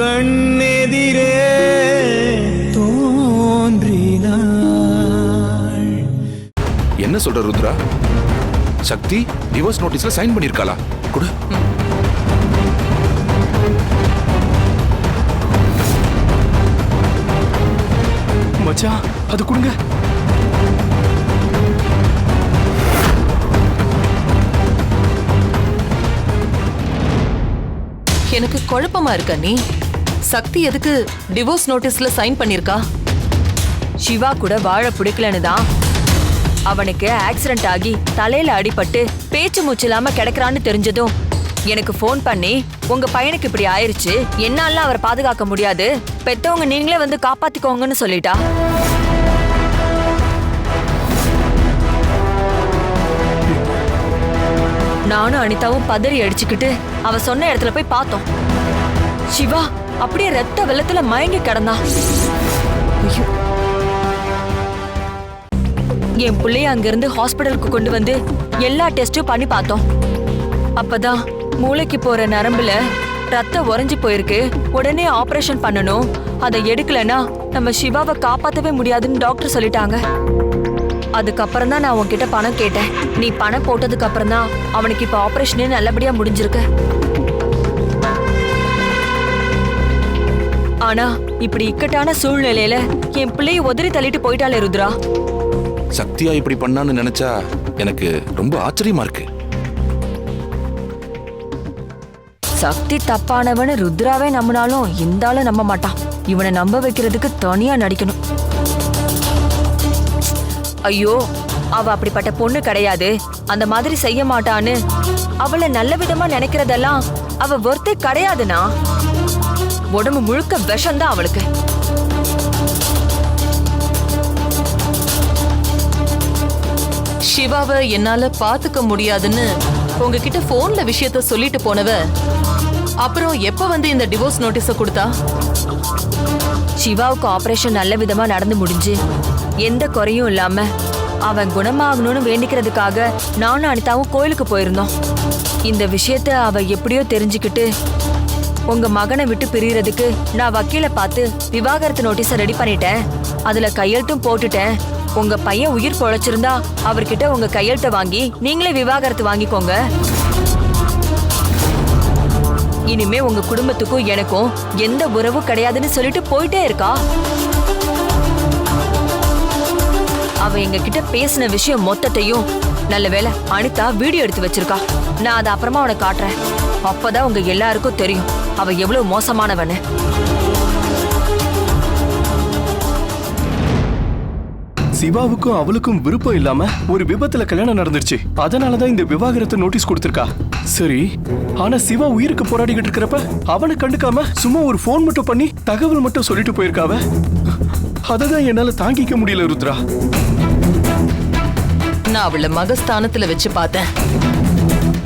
கண்ணெதிரே தோன்றினாள். என்ன சொல்ற ருத்ரா? சக்தி டிவோர்ஸ் நோட்டீஸ்ல சைன் பண்ணிருக்காளா? கொடு. மச்சான் அது கொடுங்க. எனக்கு குழப்பமா இருக்க நீ? சக்தி எதுக்கு டிவோர்ஸ் நோட்டீஸ்ல சைன் பண்ணிருக்கா? சிவா கூட வாழ பிடிக்கலன்னு தான் அவனுக்கு ஆக்சிடென்ட் ஆகி தலையில அடிபட்டு பேச்சு மூச்சு இல்லாம கிடக்குறான்னு தெரிஞ்சதும் எனக்கு ஃபோன் பண்ணி உங்க பையனுக்கு இப்படி ஆயிருச்சு. என்னால அவரை பாதுகாக்க முடியாது. பெத்தவங்க நீங்களே வந்து காப்பாத்திக்கோங்கன்னு சொல்லிட்டா. நானும் அனிதாவும் பதறி அடிச்சுக்கிட்டு அவ சொன்ன இடத்துல போய் பார்த்தோம். சிவா அப்படியே ரத்த வெள்ளத்துல மயங்கி கிடந்தான் ஐயோ. என் பிள்ளைய அங்கிருந்து ஹாஸ்பிடலுக்கு கொண்டு வந்து எல்லா டெஸ்டும் பண்ணி பார்த்தோம். அப்பதான் மூளைக்கு போற நரம்புல ரத்தம் உறைஞ்சு போயிருக்கு. உடனே ஆபரேஷன் பண்ணணும். அதை எடுக்கலனா நம்ம சிவாவை காப்பாத்தவே முடியாதுன்னு டாக்டர் சொல்லிட்டாங்க. அதுக்கப்புறம் தான் நான் உன்கிட்ட பணம் கேட்டேன். நீ பணம் போட்டதுக்கு அப்புறம் தான் அவனுக்கு இப்ப ஆபரேஷனே நல்லபடியா முடிஞ்சிருக்கு. ஆனா இப்படி இக்கட்டான சூழ்நிலையில என் பிள்ளைய உதறி தள்ளிட்டு போயிட்டாளே ருத்ரா. சக்தியா இப்படி பண்ணான்னு நினைச்சா எனக்கு ரொம்ப ஆச்சரியமா இருக்கு. சக்தி தப்பானவன்னு ருத்ராவே நம்பினாலும் இந்த ஆளு நம்ப மாட்டான். இவனை நம்ப வைக்கிறதுக்கு தனியா நடிக்கணும். ஐயோ அவ அப்படிப்பட்ட பொண்ணு கிடையாது. அந்த மாதிரி செய்ய மாட்டான்னு அவளை நல்ல விதமா நினைக்கிறதெல்லாம் அவ ஒருத்தே கிடையாதுனா உடம்பு முழுக்க விஷம்தான் அவளுக்கு. சிவாவை என்னால பாத்துக்க முடியாதுன்னு உங்ககிட்ட போன்ல விஷயத்த சொல்லிட்டு போனவ அப்புறம் எப்ப வந்து இந்த டிவோர்ஸ் நோட்டீஸ கொடுத்தா? சிவாவுக்கு ஆபரேஷன் நல்ல விதமா நடந்து முடிஞ்சு எந்த குறையும் இல்லாம அவன் குணமாகணும்னு வேண்டிக்கிறதுக்காக நானும் அனிதாவும் கோயிலுக்கு போயிருந்தோம். இந்த விஷயத்த அவ எப்படியோ தெரிஞ்சுக்கிட்டு உங்க மகனை விட்டு பிரியறதுக்கு நான் வக்கீல பார்த்து விவாகரத்து நோட்டீஸ ரெடி பண்ணிட்டேன். அதுல கையெழுத்தும் போட்டுட்டேன். உங்க பையன் உயிர் பொழைச்சிருந்தா அவர்கிட்ட உங்க கையெழுத்தை வாங்கி நீங்களே விவாகரத்து வாங்கிக்கோங்க. இனிமே உங்க குடும்பத்துக்கும் எனக்கும் எந்த உறவும் கிடையாதுன்னு சொல்லிட்டு போயிட்டே இருக்கா? அவ எங்க கிட்ட பேசின விஷயம் மொத்தத்தையும் நல்ல வேளை அனிதா வீடியோ எடுத்து வச்சிருக்கா. நான் அதை அப்புறமா உனக்கு காட்டுறேன். அப்பதான் உங்க எல்லாருக்கும் தெரியும். அவ எவ்வளவு மோசமானவன்னு. சிவாவுக்கும் அவளுக்கும் விருப்பம் இல்லாம ஒரு விபத்துல கல்யாணம் நடந்துருச்சு. அதனாலதான் இந்த விவாகரத்து நோட்டீஸ் கொடுத்திருக்கா. சரி ஆனா சிவா உயிருக்கு போராடிக்கிட்டு இருக்கிறப்ப அவனை கண்டுக்காம சும்மா ஒரு ஃபோன் மட்டும் பண்ணி தகவல் மட்டும் சொல்லிட்டு போயிருக்காவ? அததான் என்னால தாங்கிக்க முடியல ருத்ரா. நான் அவளை மகஸ்தானத்துல வச்சு பார்த்தேன்.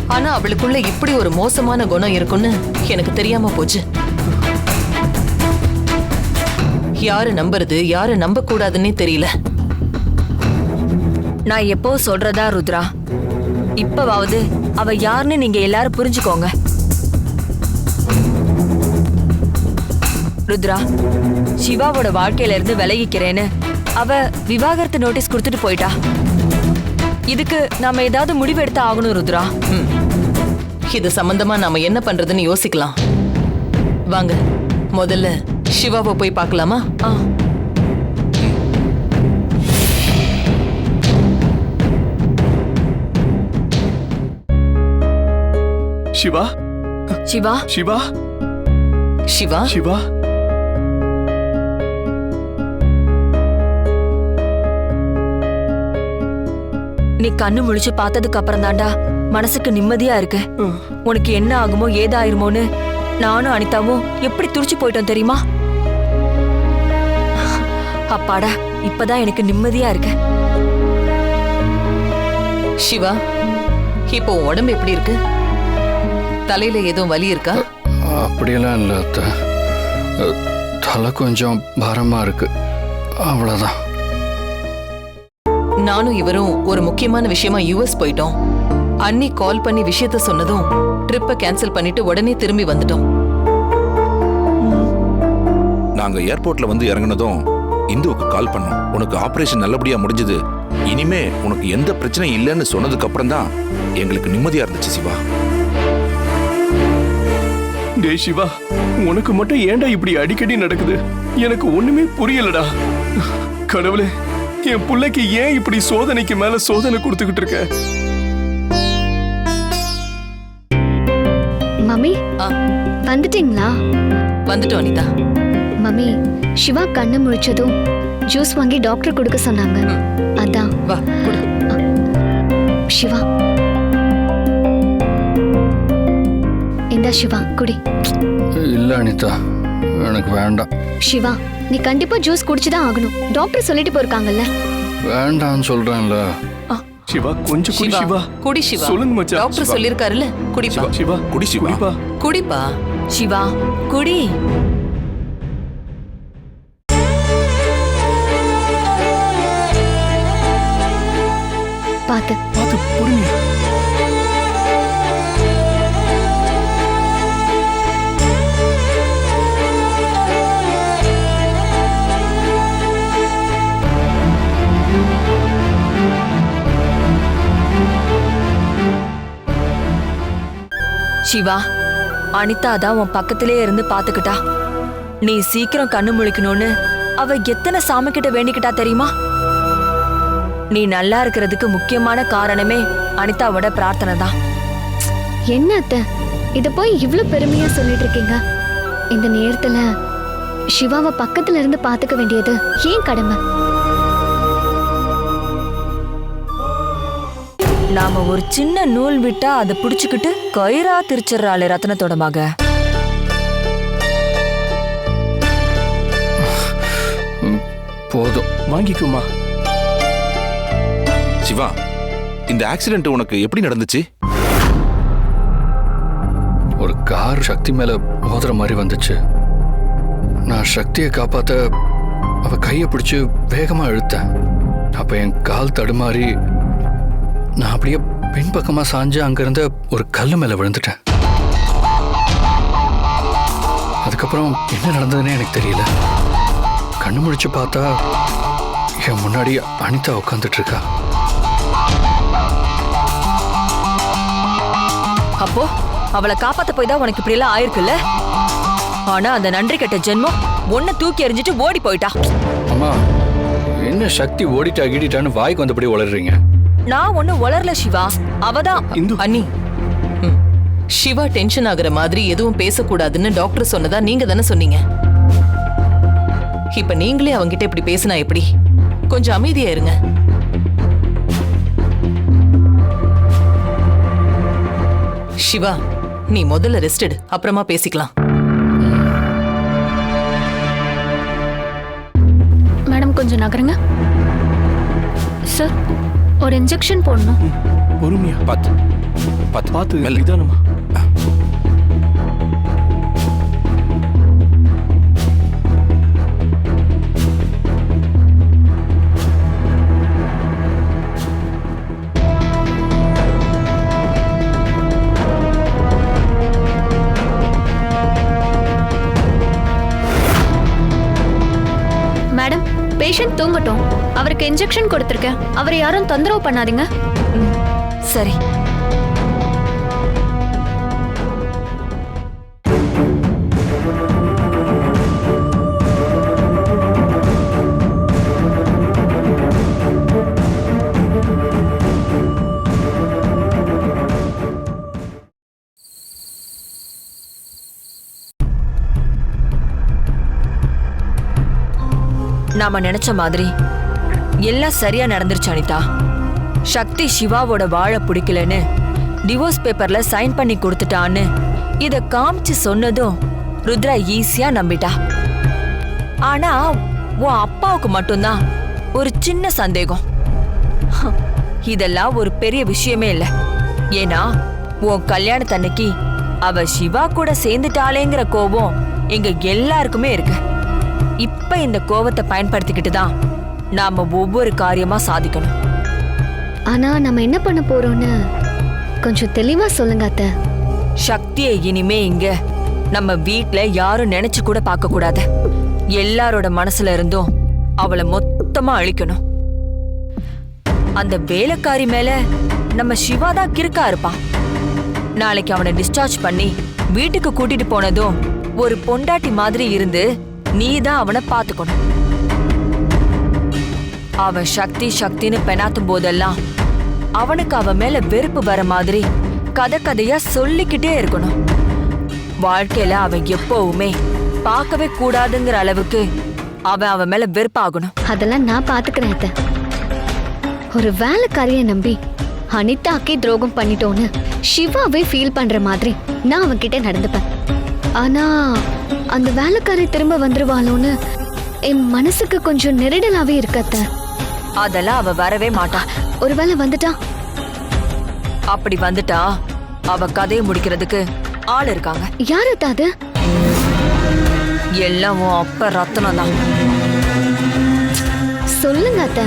ஆனா அவளுக்குள்ள இப்படி ஒரு மோசமான குணம் இருக்குன்னு எனக்கு தெரியாம போச்சு. யாரு நம்புறது யாரு நம்ப கூடாதுன்னே தெரியல. நான் எப்போ சொல்றதா ருத்ரா? இப்பவாவது அவ யாருன்னு நீங்க எல்லாரும் புரிஞ்சுக்கோங்க. ருத்ரா சிவாவோட வாழ்க்கையில இருந்து விலகிக்கிறேன்னு அவ விவாகரத்து நோட்டீஸ் கொடுத்துட்டு போயிட்டா. இதுக்கு நாம ஏதாவது முடிவு எடுத்து ஆகணும் ருத்ரா. இது சம்பந்தமா நாம என்ன பண்றதுன்னு யோசிக்கலாம். வாங்க முதல்ல சிவாவை போய் பார்க்கலாமா? ஆ. சிவா? சிவா? சிவா? சிவா? சிவா? நீ கண்ணு முழிச்சு பார்த்ததுக்கு அப்புறம் தாண்டா மனசுக்கு நிம்மதியா இருக்கு. உனக்கு என்ன ஆகுமோ ஏதாயிருமோன்னு நானும் அனிதாவும் எப்படி துடிச்சு போயிட்டோம் தெரியுமா? அப்பாடா இப்பதான் எனக்கு நிம்மதியா இருக்கு. சிவா இப்போ உடம்பு எப்படி இருக்கு? தலையில எதுவும் வலி இருக்கா? அப்படியெல்லாம் இல்லை தலை கொஞ்சம் பாரமா இருக்கு. அவ்வளோதான் நானும் இவரும் ஒரு முக்கியமான விஷயமா யுஎஸ் போயிட்டோம். அண்ணி கால் பண்ணி விஷயத்த சொன்னதும் ட்ரிப்பை கேன்சல் பண்ணிட்டு உடனே திரும்பி வந்துட்டோம். நாங்க ஏர்போர்ட்ல வந்து இறங்குனதும் இந்துவுக்கு கால் பண்ணோம். உனக்கு ஆபரேஷன் நல்லபடியா முடிஞ்சது. இனிமே உனக்கு எந்த பிரச்சனையும் இல்லைன்னு சொன்னதுக்கு அப்புறம் தான் எங்களுக்கு நிம்மதியா இருந்துச்சு சிவா. டேய் சிவா உனக்கு மட்டும் ஏன்டா இப்படி அடிக்கடி நடக்குது? எனக்கு ஒண்ணுமே புரியலடா. கடவுளே என் புள்ளைக்கு ஏன் இப்படி சோதனைக்கு மேல சோதனை கொடுத்துக்கிட்டு இருக்க? மம்மி ஆ, வந்துட்டீங்களா? வந்துட்டோம் அனிதா. மம்மி சிவா கண்ணு முழிச்சதும் ஜூஸ் வாங்கி டாக்டர் கொடுக்க சொன்னாங்க. அதான். வா குடு. சிவா. இந்தா சிவா குடி. இல்லை அனிதா எனக்கு வேண்டாம். சிவா நீ கண்டிப்பா ஜூஸ் குடிச்சுதான் ஆகணும். டாக்டர் சொல்லிட்டு போயிருக்காங்கல்ல. வேண்டான்னு சொல்கிறேன்ல சிவா கொஞ்சம் குடி சிவா குடி சிவா. சொல்லுங்க மச்சான். டாக்டர் சொல்லிருக்காருல்ல குடிப்பா. சிவா குடி சிவா. குடிப்பா. குடிப்பா. சிவா குடி. பாத்து பார்த்து பொறுமையா சிவா. அனிதா தான் உன் பக்கத்திலே இருந்து பாத்துக்கிட்டா நீ சீக்கிரம் கண்ணு முழிக்கணும்னு அவ எத்தனை சாமி கிட்ட வேண்டிக்கிட்டா தெரியுமா? நீ நல்லா இருக்கிறதுக்கு முக்கியமான காரணமே அனிதாவோட பிரார்த்தனை தான். என்ன அத்த? இத போய் இவ்ளோ பெருமையா சொல்லிட்டு இருக்கீங்க? இந்த நேரத்துல சிவாவை பக்கத்துல இருந்து பாத்துக்க வேண்டியது ஏன் கடமை? நாம ஒரு சின்ன நூல் விட்டா அதை பிடிச்சுக்கிட்டு கயிறா திரிச்சிடுறாளே ரத்னத்தோட மக போதும். வாங்கிக்குமா சிவா இந்த ஆக்சிடென்ட் உனக்கு எப்படி நடந்துச்சு? ஒரு கார் சக்தி மேல மோதுற மாதிரி வந்துச்சு. நான் சக்தியை காப்பாத்த அவ கையை பிடிச்சு வேகமா இழுத்தேன். அப்ப என் கால் தடுமாறி நான் அப்படியே பின்பக்கமா சாஞ்சு அங்கிருந்த ஒரு கல்லு மேல விழுந்துட்டேன். அதுக்கப்புறம் என்ன நடந்ததுன்னே எனக்கு தெரியல. கண்ணு முழிச்சு பார்த்தா என் முன்னாடி அனிதா உட்காந்துட்டு இருக்கா அப்போ அவளை காப்பாத்த போய் தான் உனக்கு இப்படி எல்லாம் ஆயிருக்குல்ல? ஆனா அந்த நன்றி கெட்ட ஜென்மம் ஒன்ன தூக்கி எறிஞ்சிட்டு ஓடி போயிட்டா. அம்மா என்ன சக்தி ஓடிட்டா கீடிட்டான்னு வாய்க்கு வந்தபடி உளறீங்க? நான் ஒண்ணு வளரல சிவா. அவதான் இந்து. அண்ணி. சிவா டென்ஷன் ஆகுற மாதிரி எதுவும் பேசக்கூடாதுன்னு டாக்டர் சொன்னதா நீங்க தானே சொன்னீங்க? இப்ப நீங்களே அவங்கிட்ட இப்படி பேசினா எப்படி? கொஞ்சம் அமைதியா இருங்க. சிவா நீ முதல்ல ரெஸ்ட் எடு. அப்புறமா பேசிக்கலாம். மேடம் கொஞ்சம் நகருங்க. சார் ஒரு இன்ஜெக்ஷன் போடணும். பொறுமையா. பார்த்து பார்த்து. பார்த்து. நிதானமா. இன்ஜெக்ஷன் கொடுத்துருக்கேன். அவரை யாரும் தொந்தரவு பண்ணாதீங்க. சரி. நாம நினைச்ச மாதிரி எல்லாம் சரியா நடந்துருச்சு அனிதா. சக்தி சிவாவோட வாழ பிடிக்கலன்னு டிவோர்ஸ் பேப்பர்ல சைன் பண்ணி கொடுத்துட்டான்னு இத காமிச்சு சொன்னதும் ருத்ரா ஈஸியா நம்பிட்டா. ஆனா உன் அப்பாவுக்கு மட்டும்தான் ஒரு சின்ன சந்தேகம். இதெல்லாம் ஒரு பெரிய விஷயமே இல்லை. ஏன்னா உன் கல்யாணத்தன்னைக்கு அவ சிவா கூட சேர்ந்துட்டாளேங்கிற கோபம் எங்க எல்லாருக்குமே இருக்கு. இப்ப இந்த கோவத்தை பயன்படுத்திக்கிட்டு தான் நாம ஒவ்வொரு காரியமா சாதிக்கணும். ஆனா நம்ம என்ன பண்ண போறோம்னு கொஞ்சம் தெளிவா சொல்லுங்க அத்தை. சக்தியை இனிமே இங்க நம்ம வீட்ல யாரும் நினைச்சு கூட பார்க்க கூடாது. எல்லாரோட மனசுல இருந்தும் அவளை மொத்தமா அழிக்கணும். அந்த வேலைக்காரி மேல நம்ம சிவா தான் கிறுக்கா இருப்பான் நாளைக்கு அவனை டிஸ்சார்ஜ் பண்ணி வீட்டுக்கு கூட்டிட்டு போனதும் ஒரு பொண்டாட்டி மாதிரி இருந்து நீ தான் அவனை பாத்துக்கணும் அவன் சக்தி சக்தின்னு பெணாத்தும் போதெல்லாம் அவனுக்கு அவன் மேல வெறுப்பு வர மாதிரி கதை கதையா சொல்லிக்கிட்டே இருக்கணும். வாழ்க்கையில அவன் எப்பவுமே பார்க்கவே கூடாதுங்கிற அளவுக்கு அவன் அவன் மேல வெறுப்பாகணும். அதெல்லாம் நான் பாத்துக்கிறேன் அத்தை. ஒரு வேலைக்காரிய நம்பி அனிதாக்கே துரோகம் பண்ணிட்டோன்னு சிவாவே ஃபீல் பண்ற மாதிரி நான் அவன்கிட்ட நடந்துப்பேன். ஆனா அந்த வேலைக்காரி திரும்ப வந்துருவாளோன்னு என் மனசுக்கு கொஞ்சம் நெருடலாவே இருக்கு அதெல்லாம் அவ வரவே மாட்டான் ஒருவேளை வந்துட்டா? அப்படி வந்துட்டா அவ கதையை முடிக்கிறதுக்கு ஆள் இருக்காங்க. யார் அது? எல்லாம் உன் அப்ப ரத்தனம் தான். சொல்லுங்க அத்தை.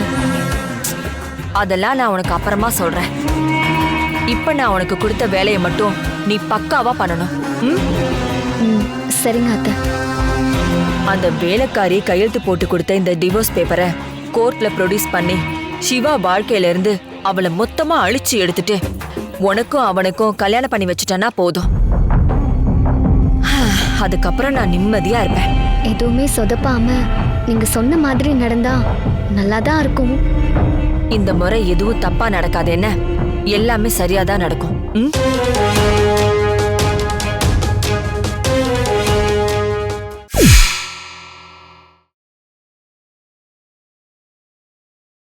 அதெல்லாம் நான் உனக்கு அப்புறமா சொல்றேன். இப்ப நான் உனக்கு கொடுத்த வேலையை மட்டும் நீ பக்காவா பண்ணணும். சரிங்க அத்தை. அந்த வேலைக்காரி கையெழுத்து போட்டு கொடுத்த இந்த டிவோர்ஸ் பேப்பரை கோர்ட்ல ப்ரொடியூஸ் பண்ணி சிவா வாழ்க்கையில இருந்து அவளை மொத்தமா அழிச்சு எடுத்துட்டு உனக்கும் அவனுக்கும் கல்யாணம் பண்ணி வச்சுட்டேன்னா போதும். அதுக்கப்புறம் நான் நிம்மதியா இருப்பேன். எதுவுமே சொதப்பாம நீங்க சொன்ன மாதிரி நடந்தா நல்லாதான் இருக்கும். இந்த முறை எதுவும் தப்பா நடக்காது என்ன எல்லாமே சரியாதான் நடக்கும். ம்?